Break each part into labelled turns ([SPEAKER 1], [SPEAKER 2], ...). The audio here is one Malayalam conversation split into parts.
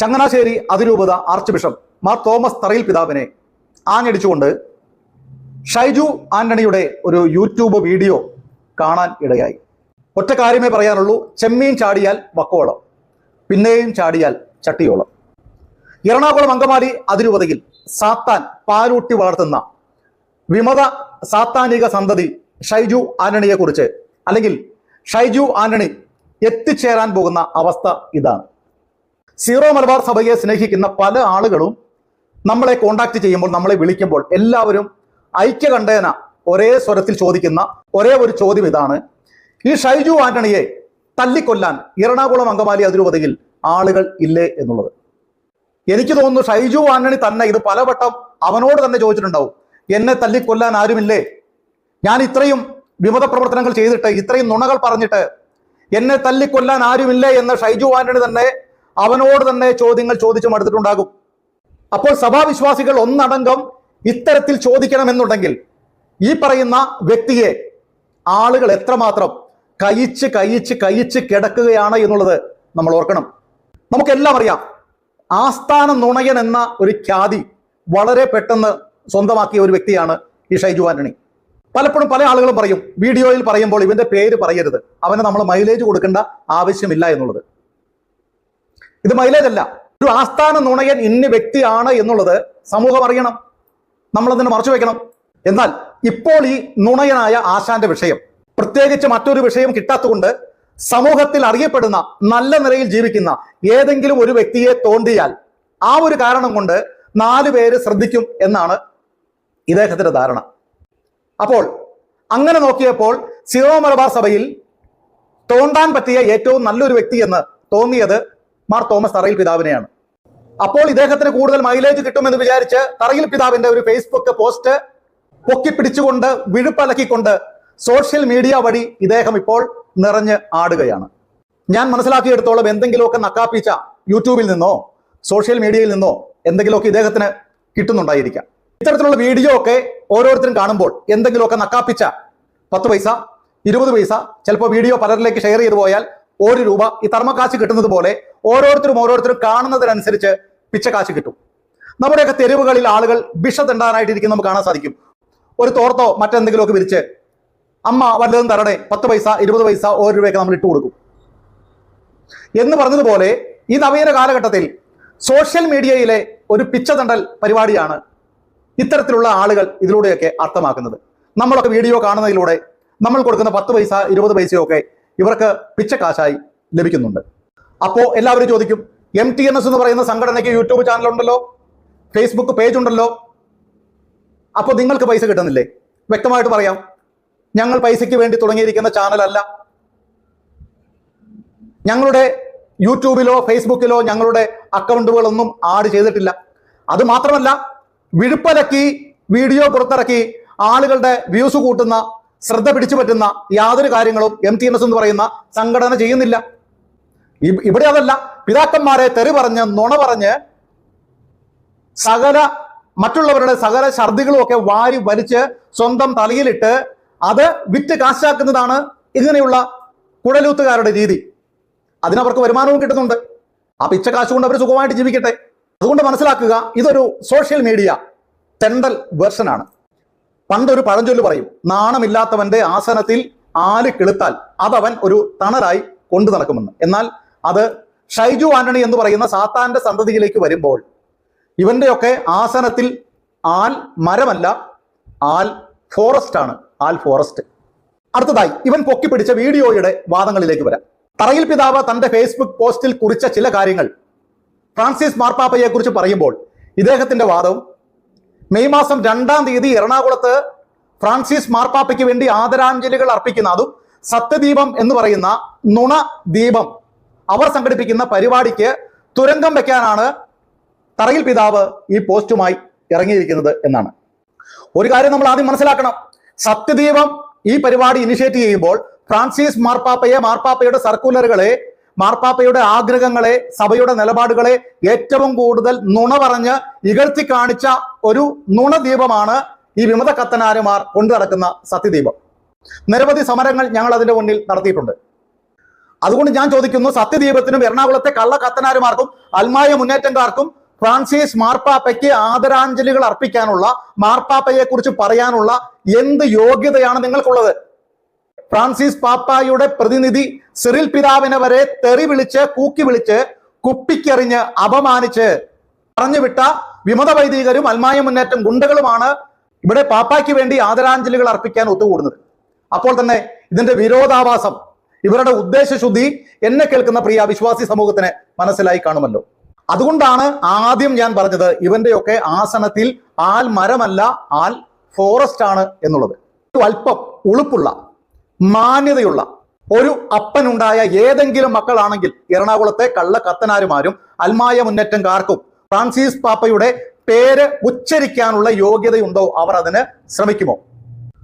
[SPEAKER 1] ചങ്ങനാശ്ശേരി അതിരൂപത ആർച്ച് ബിഷപ്പ് മാർ തോമസ് തറയിൽ പിതാവിനെ ആഞ്ഞടിച്ചുകൊണ്ട് ഷൈജു ആന്റണിയുടെ ഒരു യൂട്യൂബ് വീഡിയോ കാണാൻ ഇടയായി. ഒറ്റ കാര്യമേ പറയാനുള്ളൂ ചെമ്മീൻ ചാടിയാൽ വക്കോളം പിന്നെയും ചാടിയാൽ ചട്ടിയോളം. എറണാകുളം അങ്കമാലി അതിരൂപതയിൽ സാത്താൻ പാലൂട്ടി വളർത്തുന്ന വിമത സാത്താനിക സന്തതി ഷൈജു ആന്റണിയെ കുറിച്ച് അല്ലെങ്കിൽ ഷൈജു ആന്റണി എത്തിച്ചേരാൻ പോകുന്ന അവസ്ഥ ഇതാണ്. സീറോ മലബാർ സഭയെ സ്നേഹിക്കുന്ന പല ആളുകളും നമ്മളെ കോണ്ടാക്ട് ചെയ്യുമ്പോൾ നമ്മളെ വിളിക്കുമ്പോൾ എല്ലാവരും ഐക്യകണ്ഠേന ഒരേ സ്വരത്തിൽ ചോദിക്കുന്ന ഒരേ ഒരു ചോദ്യം ഇതാണ്. ഈ ഷൈജു ആന്റണിയെ തല്ലിക്കൊല്ലാൻ എറണാകുളം അങ്കമാലി അതിരൂപതയിൽ ആളുകൾ ഇല്ലേ എന്നുള്ളത്. എനിക്ക് തോന്നുന്നു ഷൈജു ആന്റണി തന്നെ ഇത് പലവട്ടം അവനോട് തന്നെ ചോദിച്ചിട്ടുണ്ടാവും. എന്നെ തല്ലിക്കൊല്ലാൻ ആരുമില്ലേ? ഞാൻ ഇത്രയും വിമത പ്രവർത്തനങ്ങൾ ചെയ്തിട്ട് ഇത്രയും നുണകൾ പറഞ്ഞിട്ട് എന്നെ തല്ലിക്കൊല്ലാൻ ആരുമില്ലേ? എന്ന് ഷൈജു ആന്റണി തന്നെ അവനോട് തന്നെ ചോദ്യങ്ങൾ ചോദിച്ചു മടുത്തിട്ടുണ്ടാകും അപ്പോൾ സഭാവിശ്വാസികൾ ഒന്നടങ്കം ഇത്തരത്തിൽ ചോദിക്കണമെന്നുണ്ടെങ്കിൽ ഈ പറയുന്ന വ്യക്തിയെ ആളുകൾ എത്രമാത്രം കയിച്ച് കയിച്ച് കയിച്ച് കിടക്കുകയാണ് എന്നുള്ളത് നമ്മൾ ഓർക്കണം. നമുക്കെല്ലാം അറിയാം. ആസ്ഥാന നുണയൻ എന്ന ഒരു ഖ്യാതി വളരെ പെട്ടെന്ന് സ്വന്തമാക്കിയ ഒരു വ്യക്തിയാണ് ഈ ഷൈജു ആന്റണി. പലപ്പോഴും പല ആളുകളും പറയും വീഡിയോയിൽ പറയുമ്പോൾ ഇവന്റെ പേര് പറയരുത്. അവന് നമ്മൾ മൈലേജ് കൊടുക്കേണ്ട ആവശ്യമില്ല എന്നുള്ളത്. ഇത് മൈലേജ് അല്ല ഒരു ആസ്ഥാന നുണയൻ ഇന്ന വ്യക്തിയാണ് എന്നുള്ളത് സമൂഹം അറിയണം. നമ്മളതിനെ മറച്ചു വെക്കണം. എന്നാൽ ഇപ്പോൾ ഈ നുണയനായ ആശാന്റെ വിഷയം പ്രത്യേകിച്ച് മറ്റൊരു വിഷയം കിട്ടാത്തതുകൊണ്ട് സമൂഹത്തിൽ അറിയപ്പെടുന്ന നല്ല നിലയിൽ ജീവിക്കുന്ന ഏതെങ്കിലും ഒരു വ്യക്തിയെ തോണ്ടിയാൽ ആ ഒരു കാരണം കൊണ്ട് നാലു പേര് ശ്രദ്ധിക്കും എന്നാണ് ഇദ്ദേഹത്തിന്റെ ധാരണ. അപ്പോൾ അങ്ങനെ നോക്കിയപ്പോൾ സിറോ മലബാർ സഭയിൽ തോണ്ടാൻ പറ്റിയ ഏറ്റവും നല്ലൊരു വ്യക്തി എന്ന് തോന്നിയത് മാർ തോമസ് തറയിൽ പിതാവിനെയാണ്. അപ്പോൾ ഇദ്ദേഹത്തിന് കൂടുതൽ മൈലേജ് കിട്ടുമെന്ന് വിചാരിച്ച് തറയിൽ പിതാവിന്റെ ഒരു ഫേസ്ബുക്ക് പോസ്റ്റ് പൊക്കി പിടിച്ചുകൊണ്ട് വിഴുപ്പലക്കിക്കൊണ്ട് സോഷ്യൽ മീഡിയ വഴി ഇദ്ദേഹം ഇപ്പോൾ നിറഞ്ഞ് ആടുകയാണ്. ഞാൻ മനസ്സിലാക്കിയെടുത്തോളം എന്തെങ്കിലുമൊക്കെ നക്കാപ്പിച്ച യൂട്യൂബിൽ നിന്നോ സോഷ്യൽ മീഡിയയിൽ നിന്നോ എന്തെങ്കിലുമൊക്കെ ഇദ്ദേഹത്തിന് കിട്ടുന്നുണ്ടായിരിക്കാം. ഇത്തരത്തിലുള്ള വീഡിയോ ഒക്കെ ഓരോരുത്തരും കാണുമ്പോൾ എന്തെങ്കിലുമൊക്കെ നക്കാപ്പിച്ച പത്ത് പൈസ ഇരുപത് പൈസ ചിലപ്പോൾ വീഡിയോ പലരിലേക്ക് ഷെയർ ചെയ്തു പോയാൽ ഒരു രൂപ ഈ തർമ്മക്കാശ് കിട്ടുന്നത് പോലെ ഓരോരുത്തരും ഓരോരുത്തരും കാണുന്നതിനനുസരിച്ച് പിച്ചക്കാശ് കിട്ടും. നമ്മുടെയൊക്കെ തെരുവുകളിൽ ആളുകൾ വിഷ തെണ്ടാനായിട്ടിരിക്കും നമുക്ക് കാണാൻ സാധിക്കും. ഒരു തോർത്തോ മറ്റെന്തെങ്കിലുമൊക്കെ വിരിച്ച് അമ്മ വല്ലതും തരണേ പത്ത് പൈസ ഇരുപത് പൈസ ഒരു രൂപയൊക്കെ നമ്മൾ ഇട്ട് കൊടുക്കും എന്ന് പറഞ്ഞതുപോലെ ഈ നവീന കാലഘട്ടത്തിൽ സോഷ്യൽ മീഡിയയിലെ ഒരു പിച്ചതണ്ടൽ പരിപാടിയാണ് ഇത്തരത്തിലുള്ള ആളുകൾ ഇതിലൂടെയൊക്കെ അർത്ഥമാക്കുന്നത്. നമ്മളൊക്കെ വീഡിയോ കാണുന്നതിലൂടെ നമ്മൾ കൊടുക്കുന്ന പത്ത് പൈസ ഇരുപത് പൈസയൊക്കെ ഇവർക്ക് പിച്ചക്കാശായി ലഭിക്കുന്നുണ്ട്. അപ്പോൾ എല്ലാവരും ചോദിക്കും എം ടി എൻ എസ് എന്ന് പറയുന്ന സംഘടനയ്ക്ക് യൂട്യൂബ് ചാനൽ ഉണ്ടല്ലോ? ഫേസ്ബുക്ക് പേജ് ഉണ്ടല്ലോ? അപ്പോൾ നിങ്ങൾക്ക് പൈസ കിട്ടുന്നില്ലേ? വ്യക്തമായിട്ട് പറയാം. ഞങ്ങൾ പൈസയ്ക്ക് വേണ്ടി തുടങ്ങിയിരിക്കുന്ന ചാനലല്ല ഞങ്ങളുടെ യൂട്യൂബിലോ ഫേസ്ബുക്കിലോ ഞങ്ങളുടെ അക്കൗണ്ടുകളൊന്നും ആഡ് ചെയ്തിട്ടില്ല. അത് മാത്രമല്ല വിഴുപ്പലക്കി വീഡിയോ പുറത്തിറക്കി ആളുകളുടെ വ്യൂസ് കൂട്ടുന്ന ശ്രദ്ധ പിടിച്ചു പറ്റുന്ന യാതൊരു കാര്യങ്ങളും എം ടി എൻ എസ് എന്ന് പറയുന്ന സംഘടന ചെയ്യുന്നില്ല. ഇവിടെ അതല്ല. പിതാക്കന്മാരെ തെറി പറഞ്ഞ് നുണ പറഞ്ഞ് സകല മറ്റുള്ളവരുടെ സകല ഛർദികളും ഒക്കെ വാരി വലിച്ച് സ്വന്തം തലയിലിട്ട് അത് വിറ്റ് കാശാക്കുന്നതാണ് ഇങ്ങനെയുള്ള കുഴലൂത്തുകാരുടെ രീതി. അതിനവർക്ക് വരുമാനവും കിട്ടുന്നുണ്ട്. ആ പിച്ച കാശ് കൊണ്ട് അവർ സുഖമായിട്ട് ജീവിക്കട്ടെ. അതുകൊണ്ട് മനസ്സിലാക്കുക ഇതൊരു സോഷ്യൽ മീഡിയ തെണ്ടൽ വേർഷനാണ്. പണ്ടൊരു പഴഞ്ചൊല്ല് പറയും നാണമില്ലാത്തവന്റെ ആസനത്തിൽ ആൽ കിളുത്താൽ അതവൻ ഒരു തണലായി കൊണ്ടു നടക്കുമെന്ന്. എന്നാൽ അത് ഷൈജു ആന്റണി എന്ന് പറയുന്ന സാത്താന്റെ സന്തതിയിലേക്ക് വരുമ്പോൾ ഇവന്റെയൊക്കെ ആസനത്തിൽ ആൽ മരമല്ല ആൽ ഫോറസ്റ്റ് ആണ് ആൽ ഫോറസ്റ്റ് അടുത്തതായി ഇവൻ പൊക്കി പിടിച്ച വീഡിയോയുടെ വാദങ്ങളിലേക്ക് വരാം. തറയിൽ പിതാവ് തന്റെ ഫേസ്ബുക്ക് പോസ്റ്റിൽ കുറിച്ച ചില കാര്യങ്ങൾ ഫ്രാൻസിസ് മാർപ്പാപ്പയെ കുറിച്ച് പറയുമ്പോൾ ഇദ്ദേഹത്തിന്റെ വാദവും മെയ് മാസം രണ്ടാം തീയതി എറണാകുളത്ത് ഫ്രാൻസിസ് മാർപ്പാപ്പയ്ക്ക് വേണ്ടി ആദരാഞ്ജലികൾ അർപ്പിക്കുന്ന അതും സത്യദീപം എന്ന് പറയുന്ന നുണ ദീപം അവർ സംഘടിപ്പിക്കുന്ന പരിപാടിക്ക് തുരങ്കം വെക്കാനാണ് തറയിൽ പിതാവ് ഈ പോസ്റ്റുമായി ഇറങ്ങിയിരിക്കുന്നത് എന്നാണ്. ഒരു കാര്യം നമ്മൾ ആദ്യം മനസ്സിലാക്കണം. സത്യദീപം ഈ പരിപാടി ഇനിഷ്യേറ്റ് ചെയ്യുമ്പോൾ ഫ്രാൻസിസ് മാർപ്പാപ്പയെ മാർപ്പാപ്പയുടെ സർക്കുലറുകളെ മാർപ്പാപ്പയുടെ ആഗ്രഹങ്ങളെ സഭയുടെ നിലപാടുകളെ ഏറ്റവും കൂടുതൽ നുണ പറഞ്ഞ് ഇകഴ്ത്തി കാണിച്ച ഒരു നുണദീപമാണ് ഈ വിമത കത്തനാരുമാർ കൊണ്ടു നടക്കുന്ന സത്യദീപം. നിരവധി സമരങ്ങൾ ഞങ്ങൾ അതിന്റെ മുന്നിൽ നടത്തിയിട്ടുണ്ട്. അതുകൊണ്ട് ഞാൻ ചോദിക്കുന്നു സത്യദീപത്തിനും എറണാകുളത്തെ കള്ളക്കത്തനാരുമാർക്കും അൽമായ മുന്നേറ്റക്കാർക്കും ഫ്രാൻസിസ് മാർപ്പാപ്പയ്ക്ക് ആദരാഞ്ജലികൾ അർപ്പിക്കാനുള്ള മാർപ്പാപ്പയെ കുറിച്ച് പറയാനുള്ള എന്ത് യോഗ്യതയാണ് നിങ്ങൾക്കുള്ളത്? ഫ്രാൻസിസ് പാപ്പായുടെ പ്രതിനിധി സിറിൽ പിതാവിനെ വരെ തെറി വിളിച്ച് കൂക്കി വിളിച്ച് കുപ്പിക്കെറിഞ്ഞ് അപമാനിച്ച് പറഞ്ഞുവിട്ട വിമത വൈദികരും അൽമായ മുന്നേറ്റം ഗുണ്ടകളുമാണ് ഇവിടെ പാപ്പായ്ക്ക് വേണ്ടി ആദരാഞ്ജലികൾ അർപ്പിക്കാൻ ഒത്തുകൂടുന്നത്. അപ്പോൾ തന്നെ ഇതിന്റെ വിരോധാഭാസം ഇവരുടെ ഉദ്ദേശശുദ്ധി എന്നെ കേൾക്കുന്ന പ്രിയ വിശ്വാസി സമൂഹത്തിന് മനസ്സിലായി കാണുമല്ലോ. അതുകൊണ്ടാണ് ആദ്യം ഞാൻ പറഞ്ഞത് ഇവന്റെയൊക്കെ ആസനത്തിൽ ആൽ മരമല്ല ആൽ ഫോറസ്റ്റ് ആണ് എന്നുള്ളത്. അല്പം ഉളുപ്പുള്ള മാന്യതയുള്ള ഒരു അപ്പനുണ്ടായ ഏതെങ്കിലും മക്കളാണെങ്കിൽ എറണാകുളത്തെ കള്ള കത്തനാരുമാരും അൽമായ മുന്നേറ്റംകാർക്കും ഫ്രാൻസിസ് പാപ്പയുടെ പേര് ഉച്ചരിക്കാനുള്ള യോഗ്യതയുണ്ടോ അവർ അതിന് ശ്രമിക്കുമോ?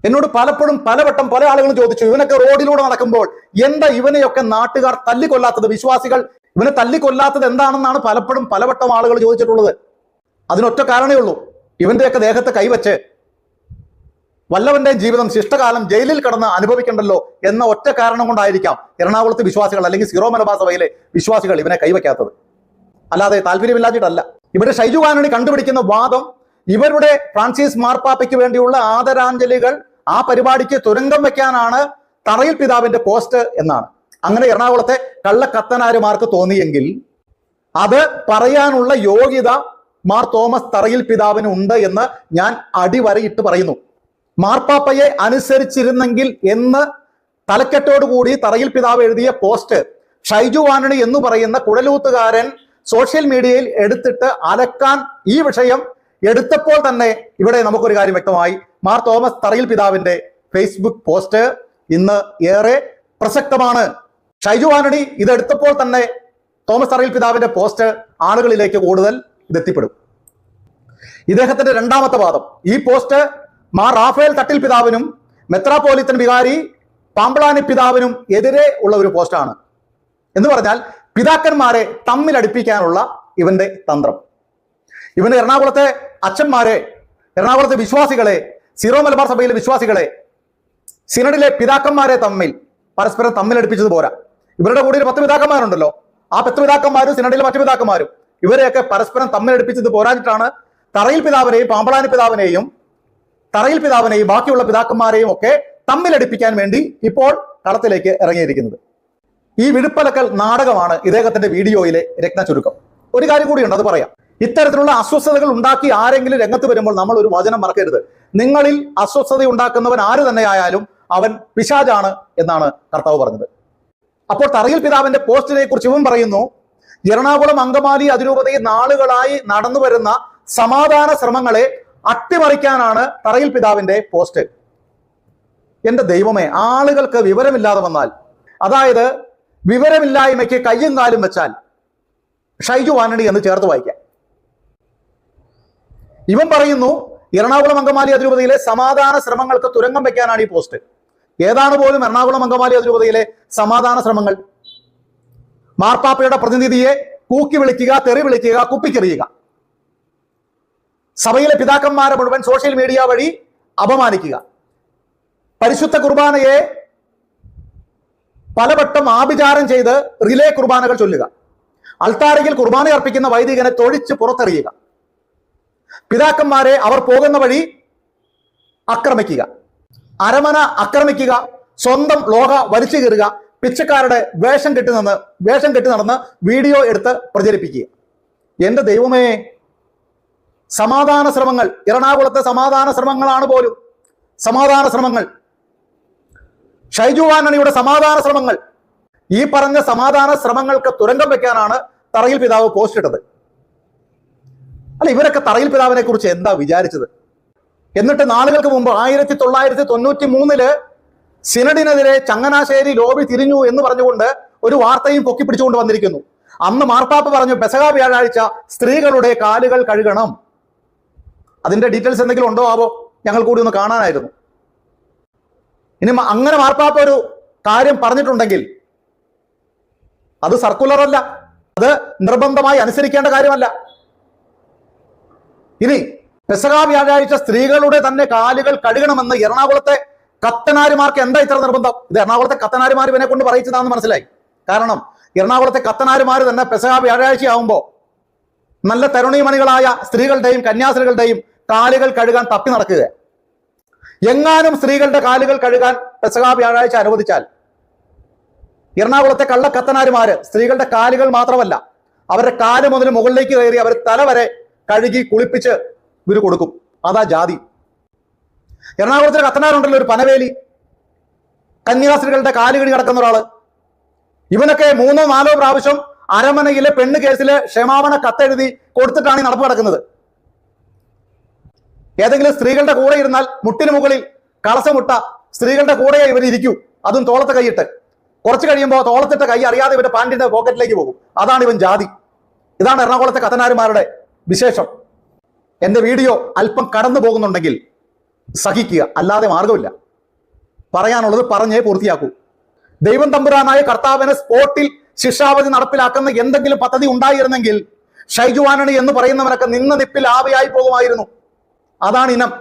[SPEAKER 1] എന്നോട് പലപ്പോഴും പലവട്ടം പല ആളുകളും ചോദിച്ചു ഇവനൊക്കെ റോഡിലൂടെ നടക്കുമ്പോൾ എന്താ ഇവനെയൊക്കെ നാട്ടുകാർ തല്ലിക്കൊല്ലാത്തത്? വിശ്വാസികൾ ഇവനെ തല്ലിക്കൊല്ലാത്തത് എന്താണെന്നാണ് പലപ്പോഴും പലവട്ടം ആളുകൾ ചോദിച്ചിട്ടുള്ളത്. അതിനൊറ്റ കാരണമേ ഉള്ളൂ. ഇവന്റെയൊക്കെ ദേഹത്ത് കൈവച്ച് വല്ലവന്റെ ജീവിതം ശിഷ്ടകാലം ജയിലിൽ കിടന്ന് അനുഭവിക്കണ്ടല്ലോ എന്ന ഒറ്റ കാരണം കൊണ്ടായിരിക്കാം എറണാകുളത്ത് വിശ്വാസികൾ അല്ലെങ്കിൽ സിറോ മലബാർ സഭയിലെ വിശ്വാസികൾ ഇവനെ കൈവയ്ക്കാത്തത്. അല്ലാതെ താല്പര്യമില്ലാഞ്ഞിട്ടല്ല. ഇവരുടെ ഷൈജു കാനണി കണ്ടുപിടിക്കുന്ന വാദം ഇവരുടെ ഫ്രാൻസിസ് മാർപ്പാപ്പയ്ക്ക് വേണ്ടിയുള്ള ആദരാഞ്ജലികൾ ആ പരിപാടിക്ക് തുരങ്കം വെക്കാനാണ് തറയിൽ പിതാവിന്റെ പോസ്റ്റ് എന്നാണ്. അങ്ങനെ എറണാകുളത്തെ കള്ളക്കത്തനാരുമാർക്ക് തോന്നിയെങ്കിൽ അത് പറയാനുള്ള യോഗ്യത മാർ തോമസ് തറയിൽ പിതാവിന് ഉണ്ട് എന്ന് ഞാൻ അടിവരയിട്ട് പറയുന്നു. മാർപ്പാപ്പയെ അനുസരിച്ചിരുന്നെങ്കിൽ എന്ന് തലക്കെട്ടോടുകൂടി തറയിൽ പിതാവ് എഴുതിയ പോസ്റ്റ് ഷൈജു ആന്റണി എന്ന് പറയുന്ന കുഴലൂത്തുകാരൻ സോഷ്യൽ മീഡിയയിൽ എടുത്തിട്ട് അലക്കാൻ ഈ വിഷയം എടുത്തപ്പോൾ തന്നെ ഇവിടെ നമുക്കൊരു കാര്യം വ്യക്തമായി മാർ തോമസ് തറയിൽ പിതാവിന്റെ ഫേസ്ബുക്ക് പോസ്റ്റ് ഇന്ന് ഏറെ പ്രസക്തമാണ്. ഷൈജു ആന്റണി ഇതെടുത്തപ്പോൾ തന്നെ തോമസ് തറയിൽ പിതാവിന്റെ പോസ്റ്റ് ആളുകളിലേക്ക് കൂടുതൽ ഇതെത്തിപ്പെടും. ഇദ്ദേഹത്തിന്റെ രണ്ടാമത്തെ വാദം. ഈ പോസ്റ്റ് മാർ റാഫേൽ തട്ടിൽ പിതാവിനും മെത്രാപോലിത്തൻ വികാരി പാമ്പളാനി പിതാവിനും എതിരെ ഉള്ള ഒരു പോസ്റ്റാണ്. എന്ന് പറഞ്ഞാൽ പിതാക്കന്മാരെ തമ്മിലടിപ്പിക്കാനുള്ള ഇവന്റെ തന്ത്രം. ഇവന് എറണാകുളത്തെ അച്ഛന്മാരെ എറണാകുളത്തെ വിശ്വാസികളെ സീറോ മലബാർ സഭയിലെ വിശ്വാസികളെ സിനഡിലെ പിതാക്കന്മാരെ തമ്മിൽ പരസ്പരം തമ്മിലടിപ്പിച്ചത് പോരാ. ഇവരുടെ കൂടെ ഒരു പത്ത് പിതാക്കന്മാരുണ്ടല്ലോ. ആ പത്ത് പിതാക്കന്മാരും സിനഡിലെ മറ്റു പിതാക്കന്മാരും ഇവരെയൊക്കെ പരസ്പരം തമ്മിലടിപ്പിച്ചത് പോരാഞ്ഞിട്ടാണ് തറയിൽ പിതാവിനെയും പാമ്പളാനി പിതാവിനെയും തറയിൽ പിതാവിനെയും ബാക്കിയുള്ള പിതാക്കന്മാരെയും ഒക്കെ തമ്മിലടിപ്പിക്കാൻ വേണ്ടി ഇപ്പോൾ കളത്തിലേക്ക് ഇറങ്ങിയിരിക്കുന്നത്. ഈ വിഴുപ്പലക്കൽ നാടകമാണ് ഇദ്ദേഹത്തിന്റെ വീഡിയോയിലെ രത്ന ചുരുക്കം. ഒരു കാര്യം കൂടിയുണ്ട് അത് പറയാം. ഇത്തരത്തിലുള്ള അസ്വസ്ഥതകൾ ഉണ്ടാക്കി ആരെങ്കിലും രംഗത്ത് വരുമ്പോൾ നമ്മൾ ഒരു വചനം മറക്കരുത്. നിങ്ങളിൽ അസ്വസ്ഥത ഉണ്ടാക്കുന്നവൻ ആര് തന്നെയായാലും അവൻ പിശാജാണ് എന്നാണ് കർത്താവ് പറഞ്ഞത്. അപ്പോൾ തറയിൽ പിതാവിന്റെ പോസ്റ്റിനെ കുറിച്ച് ഇവൻ പറയുന്നു എറണാകുളം അങ്കമാലി അതിരൂപതയിൽ നാളുകളായി നടന്നു വരുന്ന സമാധാന ശ്രമങ്ങളെ അട്ടിമറിക്കാനാണ് തറയിൽ പിതാവിന്റെ പോസ്റ്റ്. എന്റെ ദൈവമേ ആളുകൾക്ക് വിവരമില്ലാതെ വന്നാൽ അതായത് വിവരമില്ലായ്മയ്ക്ക് കയ്യും കാലും വെച്ചാൽ ഷൈജു ആന്റണി എന്ന് ചേർത്ത് വായിക്കാം. ഇവൻ പറയുന്നു എറണാകുളം അങ്കമാലി അതിരൂപതയിലെ സമാധാന ശ്രമങ്ങൾക്ക് തുരങ്കം വെക്കാനാണ് ഈ പോസ്റ്റ്. ഏതാണ് പോലും എറണാകുളം അങ്കമാലി അതിരൂപതയിലെ സമാധാന ശ്രമങ്ങൾ. മാർപ്പാപ്പയുടെ പ്രതിനിധിയെ കൂക്കി വിളിക്കുക തെറി വിളിക്കുക കുപ്പിക്കെറിയുക സഭയിലെ പിതാക്കന്മാരെ മുഴുവൻ സോഷ്യൽ മീഡിയ വഴി അപമാനിക്കുക. പരിശുദ്ധ കുർബാനയെ പലവട്ടം ആഭിചാരം ചെയ്ത് റിലേ കുർബാനകൾ ചൊല്ലുക. അൾത്താരയിൽ കുർബാന അർപ്പിക്കുന്ന വൈദികനെ തൊഴിച്ച് പുറത്തെറിയുക. പിതാക്കന്മാരെ അവർ പോകുന്ന വഴി ആക്രമിക്കുക. അരമന ആക്രമിക്കുക സ്വന്തം ലോക വലിച്ചു കയറുക പിച്ചക്കാരുടെ വേഷം കെട്ടി നിന്ന് വേഷം കെട്ടി നടന്ന് വീഡിയോ എടുത്ത് പ്രചരിപ്പിക്കുക. എന്റെ ദൈവമേ സമാധാന ശ്രമങ്ങൾ എറണാകുളത്തെ സമാധാന ശ്രമങ്ങളാണ് പോലും. സമാധാന ശ്രമങ്ങൾ. ഷൈജു ആന്റണിയുടെ സമാധാന ശ്രമങ്ങൾ. ഈ പറഞ്ഞ സമാധാന ശ്രമങ്ങൾക്ക് തുരങ്കം വെക്കാനാണ് തറയിൽ പിതാവ് പോസ്റ്റ് ഇട്ടത്. അല്ല ഇവരൊക്കെ തറയിൽ പിതാവിനെ കുറിച്ച് എന്താ വിചാരിച്ചത്? എന്നിട്ട് നാളുകൾക്ക് മുമ്പ് ആയിരത്തി തൊള്ളായിരത്തി തൊണ്ണൂറ്റി മൂന്നിൽ സിനഡിനെതിരെ ചങ്ങനാശ്ശേരി ലോബി തിരിഞ്ഞു എന്ന് പറഞ്ഞുകൊണ്ട് ഒരു വാർത്തയും പൊക്കി പിടിച്ചുകൊണ്ട് വന്നിരിക്കുന്നു. അന്ന് മാർപ്പാപ്പ പറഞ്ഞു പെസക വ്യാഴാഴ്ച സ്ത്രീകളുടെ കാലുകൾ കഴുകണം. അതിന്റെ ഡീറ്റെയിൽസ് എന്തെങ്കിലും ഉണ്ടോ ആവോ? ഞങ്ങൾ കൂടി ഒന്ന് കാണാനായിരുന്നു. ഇനി അങ്ങനെ മാർപ്പാപ്പ ഒരു കാര്യം പറഞ്ഞിട്ടുണ്ടെങ്കിൽ അത് സർക്കുലർ അല്ല അത് നിർബന്ധമായി അനുസരിക്കേണ്ട കാര്യമല്ല. ഇനി പെസക വ്യാഴാഴ്ച സ്ത്രീകളുടെ തന്നെ കാലുകൾ കഴുകണമെന്ന് എറണാകുളത്തെ കത്തനാരിമാർക്ക് എന്താ ഇത്ര നിർബന്ധം? ഇത് എറണാകുളത്തെ കത്തനാരിമാർ ഇവനെ കൊണ്ട് പറയിച്ചതാണെന്ന് മനസ്സിലായി. കാരണം എറണാകുളത്തെ കത്തനാരിമാർ തന്നെ പെസകാ വ്യാഴാഴ്ച ആവുമ്പോൾ നല്ല തരുണീമണികളായ സ്ത്രീകളുടെയും കന്യാസ്ത്രീകളുടെയും കാലുകൾ കഴുകാൻ തപ്പി നടക്കുക എങ്ങാനും സ്ത്രീകളുടെ കാലുകൾ കഴുകാൻ പെസകാ വ്യാഴാഴ്ച അനുവദിച്ചാൽ എറണാകുളത്തെ കള്ളക്കത്തനാരുമാര് സ്ത്രീകളുടെ കാലുകൾ മാത്രമല്ല അവരുടെ കാൽ മുതൽ മുകളിലേക്ക് കയറി അവർ തല വരെ കഴുകി കുളിപ്പിച്ച് ഇവർ കൊടുക്കും. അതാ ജാതി. എറണാകുളത്തിൽ കത്തനാറുണ്ടല്ലോ ഒരു പനവേലി. കന്യാസ്ത്രീകളുടെ കാലുകടി കിടക്കുന്ന ഒരാൾ. ഇവനൊക്കെ മൂന്നോ നാലോ പ്രാവശ്യം അരമനയിലെ പെണ്ണ് കേസിൽ ക്ഷമാപണ കത്തെഴുതി കൊടുത്തിട്ടാണ് ഈ നടപ്പ് നടക്കുന്നത്. ഏതെങ്കിലും സ്ത്രീകളുടെ കൂടെ ഇരുന്നാൽ മുട്ടിന് മുകളിൽ കളസമുട്ട സ്ത്രീകളുടെ കൂടെ ഇവർ ഇരിക്കൂ. അതും തോളത്തെ കൈയിട്ട്. കുറച്ച് കഴിയുമ്പോൾ തോളത്തിട്ട കൈ അറിയാതെ ഇവന്റെ പാന്റിന്റെ പോക്കറ്റിലേക്ക് പോകും. അതാണ് ഇവൻ ജാതി. ഇതാണ് എറണാകുളത്തെ കഥനാരുമാരുടെ വിശേഷം. എന്റെ വീഡിയോ അല്പം കടന്നു പോകുന്നുണ്ടെങ്കിൽ സഹിക്കുക അല്ലാതെ മാർഗമില്ല പറയാനുള്ളത് പറഞ്ഞേ പൂർത്തിയാക്കൂ. ദൈവം തമ്പുരാനായ കർത്താവിന് സ്പോട്ടിൽ ശിക്ഷാവധി നടപ്പിലാക്കുന്ന എന്തെങ്കിലും പദ്ധതി ഉണ്ടായിരുന്നെങ്കിൽ ഷൈജു ആനണി എന്ന് പറയുന്നവനൊക്കെ നിന്ന നിപ്പിൽ ആവയായി പോകുമായിരുന്നു. അതാണ് ഇനം.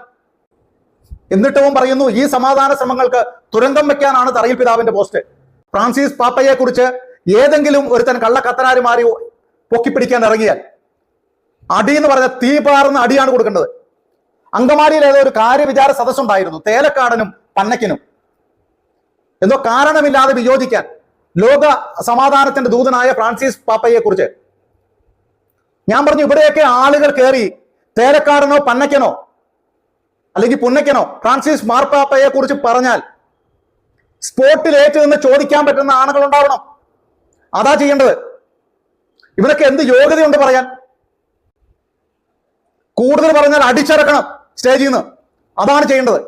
[SPEAKER 1] എന്നിട്ടവും പറയുന്നു ഈ സമാധാന ശ്രമങ്ങൾക്ക് തുരങ്കം വെക്കാനാണ് തറയിൽ പിതാവിന്റെ പോസ്റ്റ്. ഫ്രാൻസിസ് പാപ്പയെ കുറിച്ച് ഏതെങ്കിലും ഒരുത്തൻ കള്ളക്കത്തനാരുമാരി പൊക്കിപ്പിടിക്കാൻ ഇറങ്ങിയാൽ അടി എന്ന് പറഞ്ഞ തീ പാർന്ന അടിയാണ് കൊടുക്കേണ്ടത്. അങ്കമാലിയിൽ ഏതോ ഒരു കാര്യവിചാര സദസ്സുണ്ടായിരുന്നു തേലക്കാടനും പന്നക്കിനും. എന്തോ കാരണമില്ലാതെ വിയോജിക്കാൻ ലോക സമാധാനത്തിന്റെ ദൂതനായ ഫ്രാൻസിസ് പാപ്പയെ കുറിച്ച് ഞാൻ പറഞ്ഞു ഇവിടെയൊക്കെ ആളുകൾ കയറി തേലക്കാടനോ പന്നക്കനോ അല്ലെങ്കിൽ പുന്നക്കനോ ഫ്രാൻസിസ് മാർപ്പാപ്പയെ കുറിച്ച് പറഞ്ഞാൽ സ്പോട്ടിൽ ഏറ്റു നിന്ന് ചോദിക്കാൻ പറ്റുന്ന ആണുകൾ ഉണ്ടാവണം അതാ ചെയ്യേണ്ടത്. ഇവരൊക്കെ എന്ത് യോഗ്യതയുണ്ട് പറയാൻ? കൂടുതൽ പറഞ്ഞാൽ അടിച്ചിറക്കണം സ്റ്റേജിൽ നിന്ന് അതാണ് ചെയ്യേണ്ടത്.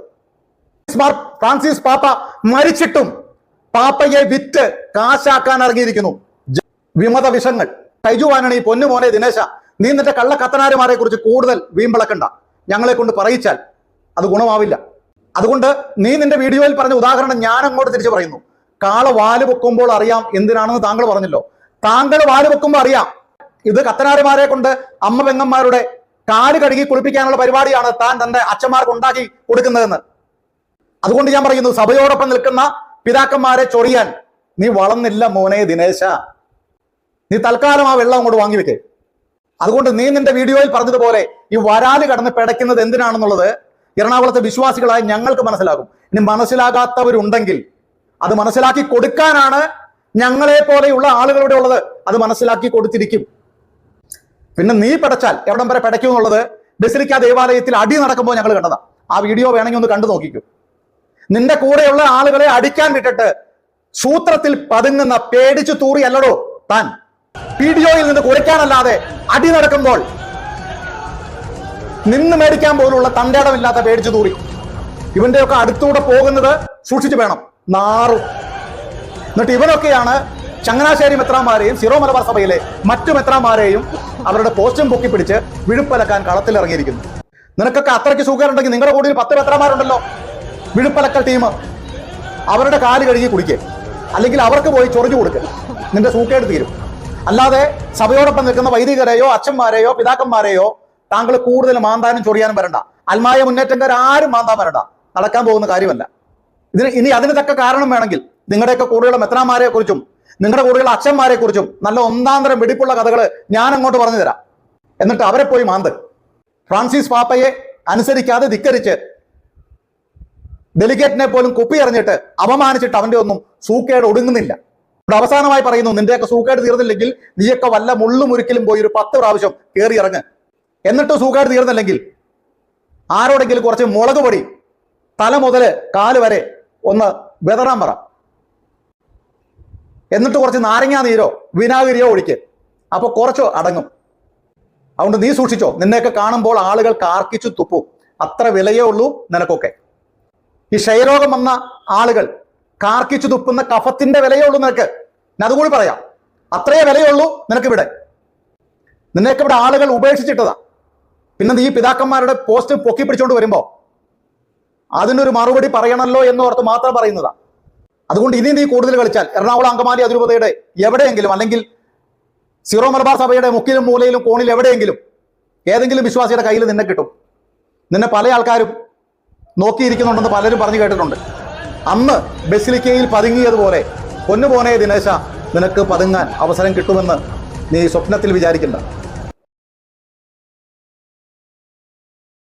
[SPEAKER 1] ഫ്രാൻസിസ് പാപ്പ മരിച്ചിട്ടും പാപ്പയെ വിറ്റ് കാശാക്കാൻ ഇറങ്ങിയിരിക്കുന്നു. വിമത വിഷങ്ങൾ. ടൈജു ആനണി പൊന്നുമോനെ ദിനേശ നീ നിന്റെ കള്ള കത്തനാരുമാരെ കുറിച്ച് കൂടുതൽ വീമ്പിളക്കണ്ട. ഞങ്ങളെ കൊണ്ട് പറയിച്ചാൽ അത് ഗുണമാവില്ല. അതുകൊണ്ട് നീ നിന്റെ വീഡിയോയിൽ പറഞ്ഞ ഉദാഹരണം ഞാൻ അങ്ങോട്ട് തിരിച്ചു പറയുന്നു. കാള വാൽ വെക്കുമ്പോൾ അറിയാം എന്തിനാണെന്ന് താങ്കൾ പറഞ്ഞല്ലോ. താങ്കൾ വാൽ വെക്കുമ്പോൾ അറിയാം. ഇത് കത്തനാരുമാരെ കൊണ്ട് അമ്മ പെങ്ങന്മാരുടെ കാൽ കഴുകി കുളിപ്പിക്കാനുള്ള പരിപാടിയാണ് താൻ തന്റെ അച്ഛന്മാർക്ക് ഉണ്ടാക്കി കൊടുക്കുന്നതെന്ന്. അതുകൊണ്ട് ഞാൻ പറയുന്നു സഭയോടൊപ്പം നിൽക്കുന്ന പിതാക്കന്മാരെ ചൊറിയാൻ. നീ വളർന്നില്ല മോനെ ദിനേശ. നീ തൽക്കാലം ആ വെള്ളം അങ്ങോട്ട് വാങ്ങിവെക്കേ അതുകൊണ്ട് നീ നിന്റെ വീഡിയോയിൽ പറഞ്ഞതുപോലെ ഈ വരാൽ കടന്ന് പിടയ്ക്കുന്നത് എന്തിനാണെന്നുള്ളത് എറണാകുളത്തെ വിശ്വാസികളായ ഞങ്ങൾക്ക് മനസ്സിലാകും. ഇനി മനസ്സിലാകാത്തവരുണ്ടെങ്കിൽ അത് മനസ്സിലാക്കി കൊടുക്കാനാണ് ഞങ്ങളെ പോലെയുള്ള ആളുകളുടെ ഉള്ളത്. അത് മനസ്സിലാക്കി കൊടുത്തിരിക്കും. പിന്നെ നീ പടച്ചാൽ എവിടം വരെ പടയ്ക്കും എന്നുള്ളത് ബസിലിക്ക ദേവാലയത്തിൽ അടി നടക്കുമ്പോൾ ഞങ്ങൾ കണ്ടതാ. ആ വീഡിയോ വേണമെങ്കിൽ ഒന്ന് കണ്ടു നോക്കിക്കൂ. നിന്റെ കൂടെയുള്ള ആളുകളെ അടിക്കാൻ വിട്ടിട്ട് സൂത്രത്തിൽ പതുങ്ങുന്ന പേടിച്ചു തൂറി അല്ലടോ താൻ. വീഡിയോയിൽ നിന്ന് കുറയ്ക്കാനല്ലാതെ അടി നടക്കുമ്പോൾ നിന്ന് മേടിക്കാൻ പോലുള്ള തണ്ടേടമില്ലാത്ത പേടിച്ചു തൂറി. ഇവന്റെയൊക്കെ അടുത്തൂടെ പോകുന്നത് സൂക്ഷിച്ചു വേണം. നാറും. എന്നിട്ട് ഇവരൊക്കെയാണ് ചങ്ങനാശ്ശേരി മെത്രാന്മാരെയും സിറോ മലബാർ സഭയിലെ മറ്റു മെത്രാന്മാരെയും അവരുടെ പോസ്റ്റും പൊക്കി പിടിച്ച് വിഴുപ്പലക്കാൻ കളത്തിലിറങ്ങിയിരിക്കുന്നു നിനക്കൊക്കെ അത്രയ്ക്ക് സുഖമുണ്ടെങ്കിൽ നിങ്ങളുടെ കൂടെ പത്ത് മെത്രാന്മാരുണ്ടല്ലോ. വിഴുപ്പലക്കൽ ടീം. അവരുടെ കാൽ കഴുകി കുടിക്കുക അല്ലെങ്കിൽ അവർക്ക് പോയി ചൊറിഞ്ഞു കൊടുക്കുക നിന്റെ സൂക്കേട് തീരും. അല്ലാതെ സഭയോടൊപ്പം നിൽക്കുന്ന വൈദികരെയോ അച്ഛന്മാരെയോ പിതാക്കന്മാരെയോ താങ്കൾ കൂടുതൽ മാന്താനും ചൊറിയാനും വരണ്ട. അൽമായ മുന്നേറ്റക്കാർ ആരും മാന്താൻ വരണ്ട. നടക്കാൻ പോകുന്ന കാര്യമല്ല. ഇതിന് ഇനി അതിന് തക്ക കാരണം വേണമെങ്കിൽ നിങ്ങളുടെയൊക്കെ കൂടെയുള്ള മെത്രാമാരെ കുറിച്ചും നിങ്ങളുടെ കൂടെയുള്ള അച്ഛന്മാരെ കുറിച്ചും നല്ല ഒന്നാന്തരം വെടിപ്പുള്ള കഥകൾ ഞാൻ അങ്ങോട്ട് പറഞ്ഞു തരാം. എന്നിട്ട് അവരെ പോയി മാന്ത്. ഫ്രാൻസിസ് പാപ്പയെ അനുസരിക്കാതെ ധിക്കരിച്ച് ഡെലിഗേറ്റിനെ പോലും കുപ്പി എറിഞ്ഞിട്ട് അപമാനിച്ചിട്ട് അവന്റെ ഒന്നും സൂക്കേട് ഒടുങ്ങുന്നില്ല. ഇവിടെ അവസാനമായി പറയുന്നു നിന്റെയൊക്കെ സൂക്കേട് തീർന്നില്ലെങ്കിൽ നീയൊക്കെ വല്ല മുള്ളും ഒരിക്കലും പോയി ഒരു പത്ത് പ്രാവശ്യം കയറി ഇറങ്ങ്. എന്നിട്ട് സൂക്കേട് തീർന്നില്ലെങ്കിൽ ആരോടെങ്കിലും കുറച്ച് മുളക് പൊടി തല മുതൽ കാൽ വരെ ഒന്ന് വെതറാൻ പറ. എന്നിട്ട് കുറച്ച് നാരങ്ങാ നീരോ വിനാഗിരിയോ ഒഴിക്ക്. അപ്പോൾ കുറച്ചോ അടങ്ങും. അതുകൊണ്ട് നീ സൂക്ഷിച്ചോ നിന്നെയൊക്കെ കാണുമ്പോൾ ആളുകൾ കാർക്കിച്ചു തുപ്പും. അത്ര വിലയേ ഉള്ളൂ നിനക്കൊക്കെ. ഈ ക്ഷയരോഗം വന്ന ആളുകൾ കാർക്കിച്ചു തുപ്പുന്ന കഫത്തിന്റെ വിലയേ ഉള്ളൂ നിനക്ക്. ഞാൻ അതുകൂടി പറയാം. അത്രയേ വിലയുള്ളൂ നിനക്ക് ഇവിടെ നിന്നെയൊക്കെ ഇവിടെ ആളുകൾ ഉപേക്ഷിച്ചിട്ടതാ. പിന്നെ നീ പിതാക്കന്മാരുടെ പോസ്റ്റ് പൊക്കി പിടിച്ചോണ്ട് വരുമ്പോ അതിനൊരു മറുപടി പറയണമല്ലോ എന്നോർത്ത് മാത്രം പറയുന്നതാ. അതുകൊണ്ട് ഇനി നീ കൂടുതൽ കളിച്ചാൽ എറണാകുളം അങ്കമാലി അതിരൂപതയുടെ എവിടെയെങ്കിലും അല്ലെങ്കിൽ സീറോ മലബാർ സഭയുടെ മുക്കിലും മൂലയിലും കോണിൽ എവിടെയെങ്കിലും ഏതെങ്കിലും വിശ്വാസിയുടെ കയ്യിൽ നിന്നെ കിട്ടും. നിന്നെ പല ആൾക്കാരും നോക്കിയിരിക്കുന്നുണ്ടെന്ന് പലരും പറഞ്ഞു കേട്ടിട്ടുണ്ട്. അന്ന് ബസിലിക്കയിൽ പതുങ്ങിയതുപോലെ പൊന്നുപോനെ ദിനേശ നിനക്ക് പതുങ്ങാൻ അവസരം കിട്ടുമെന്ന് നീ സ്വപ്നത്തിൽ വിചാരിക്കണ്ട.